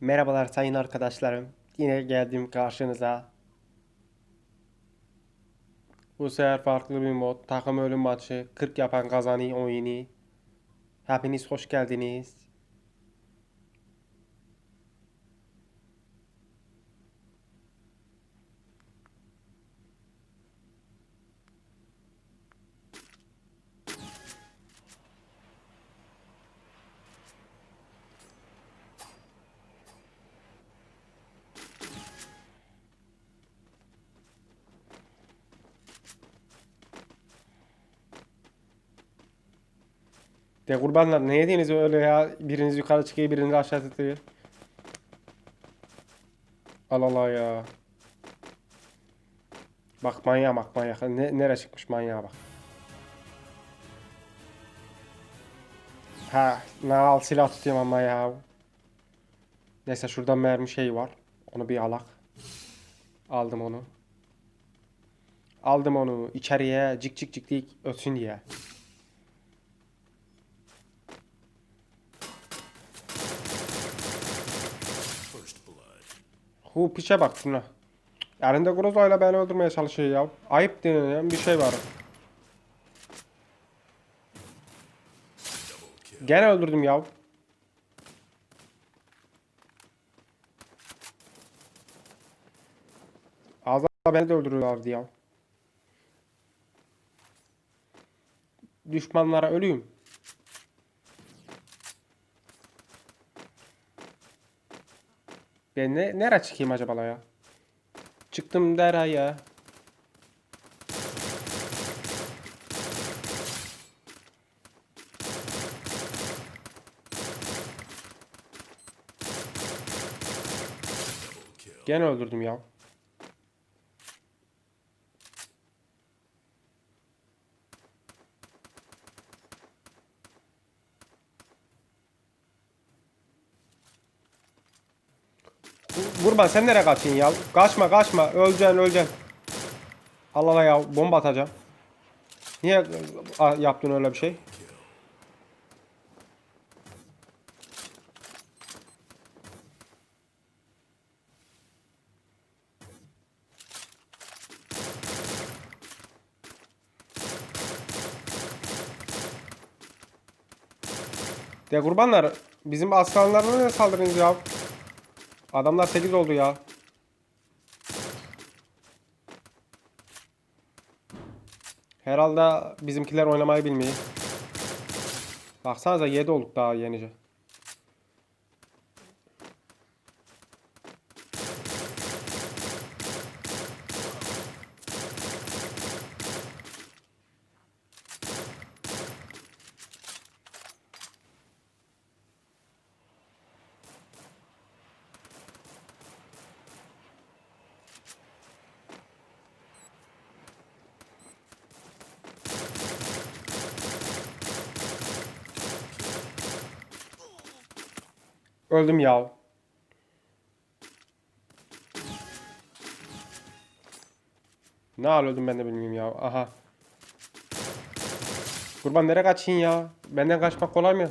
Merhabalar sayın arkadaşlarım. Yine geldim karşınıza. Bu sefer farklı bir mod. Takım ölüm maçı. 40 yapan kazanıyor oyunu. Hepiniz hoş geldiniz. De kurbanlar ne yediniz öyle ya? Biriniz yukarı çıkıyor, biriniz aşağı tutuyor. Allah Allah ya. Bak manyağa bak manyak. Ne, nereye çıkmış manyağa bak. Ha, ne al silah tutuyorum ama ya. Neyse şurada mermi şey var. Onu bir alak. Aldım onu. Aldım onu içeriye cik cik cik dik ötsün diye. Hu piçe bak şuna. Elinde grozayla beni öldürmeye çalışıyor ya. Ayıp denilen bir şey var. Gene öldürdüm ya. Az beni de öldürüyorlardı ya. Düşmanlara ölüyüm. Ben ne, nereye çıkayım acaba ya? Çıktım deraya. Gene öldürdüm ya. Vurma sen nereye kaçıyorsun ya? Kaçma kaçma. Öleceksin öleceksin. Allah Allah ya bomba atacağım. Niye yaptın öyle bir şey? De kurbanlar bizim aslanlarına ne saldırınız ya? Adamlar 8 oldu ya. Herhalde bizimkiler oynamayı bilmiyor. Baksanıza 7 olduk daha yenice. Öldüm ya. Ne al öldüm ben de bilmiyorum ya. Aha. Kurban nereye kaçın ya? Benden kaçmak kolay mı?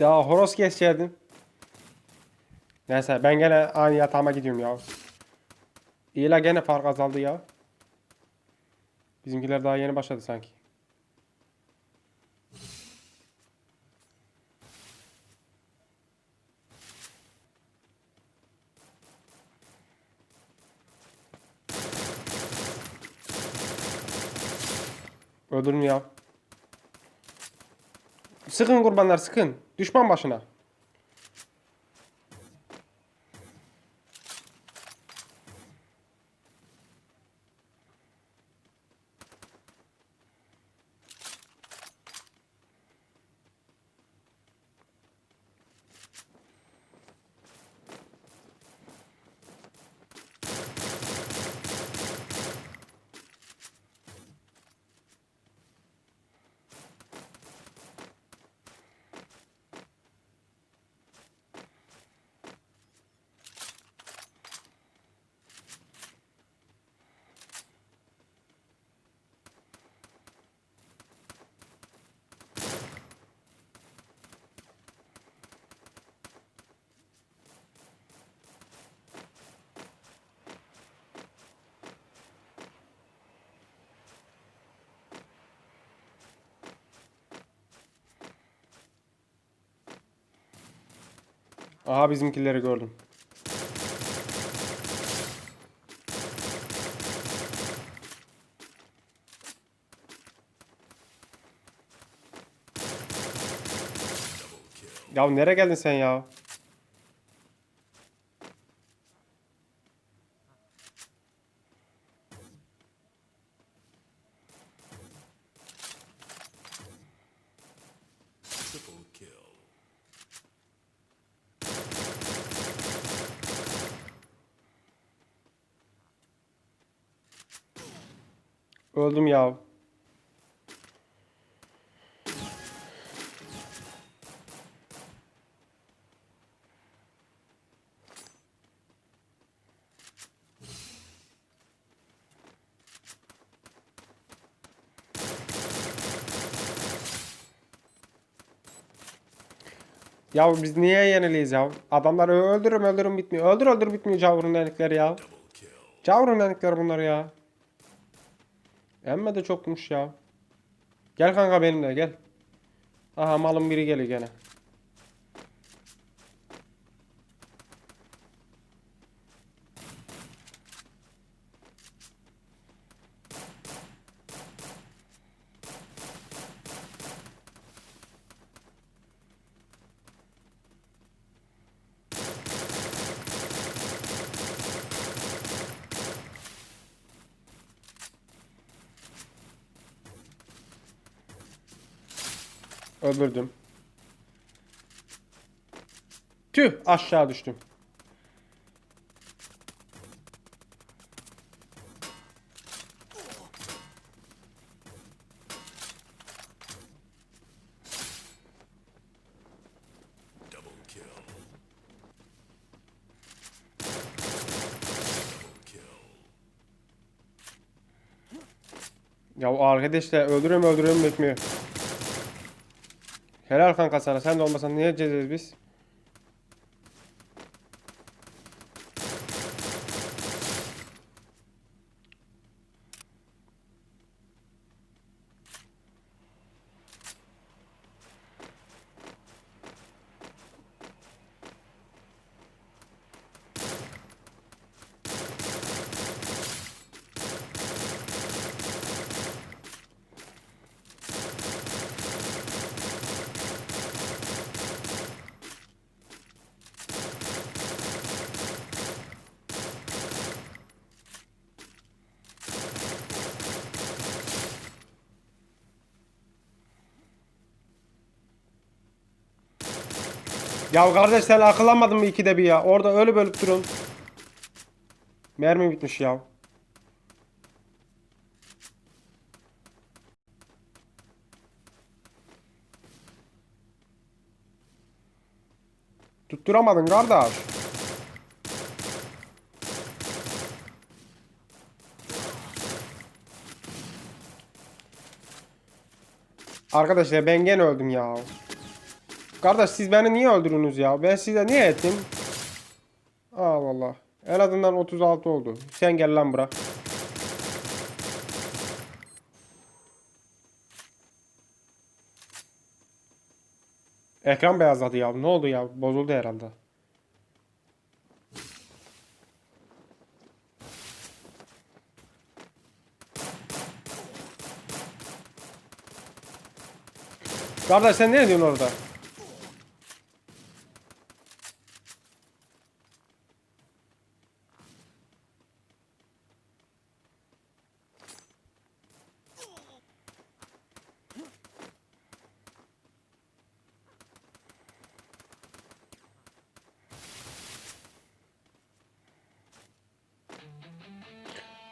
Daha horoz kesecektim. Neyse ben gene aynı yatağıma gidiyorum ya. İyi la gene fark azaldı ya. Bizimkiler daha yeni başladı sanki. Öldürün. Sıkın kurbanlar sıkın. Düşman başına. Aha bizimkileri gördüm. Ya nereye geldin sen ya? Öldüm ya. Ya biz niye yeniliyiz ya? Adamları öldürürüm öldürürüm bitmiyor. Öldür öldür bitmiyor Cavur'un delikleri ya. Cavur'un delikleri bunlar ya. Emme de çokmuş ya. Gel kanka benimle gel. Aha malın biri geliyor gene. Öldürdüm. Tüh aşağı düştüm. Ya o arkadaş da öldürüyorum öldürüyorum bitmiyor. Helal kanka sana sen de olmasan niye cezeriz biz? Ya kardeş sen akıllanmadın mı ikide bir ya? Orada öyle bölüp durun. Mermi bitmiş ya. Tutturamadın kardeş. Arkadaşlar ben gene öldüm ya. Kardeş siz beni niye öldürünüz ya? Ben size niye ettim? Allah Allah. En azından 36 oldu. Sen gel lan bırak. Ekran beyazladı ya. Ne oldu ya? Bozuldu herhalde. Kardeş sen ne diyorsun orada?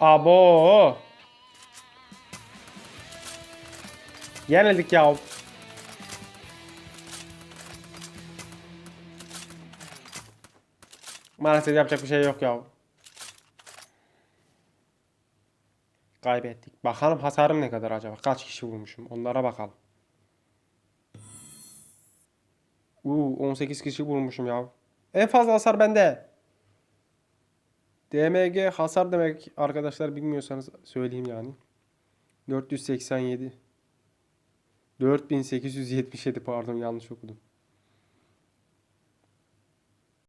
Abo. Yenildik ya. Maalesef yapacak bir şey yok ya. Kaybettik. Bakalım hasarım ne kadar acaba? Kaç kişi vurmuşum? Onlara bakalım. Uuu 18 kişi vurmuşum ya. En fazla hasar bende. DMG hasar demek arkadaşlar bilmiyorsanız söyleyeyim yani. 487. 4877 pardon yanlış okudum.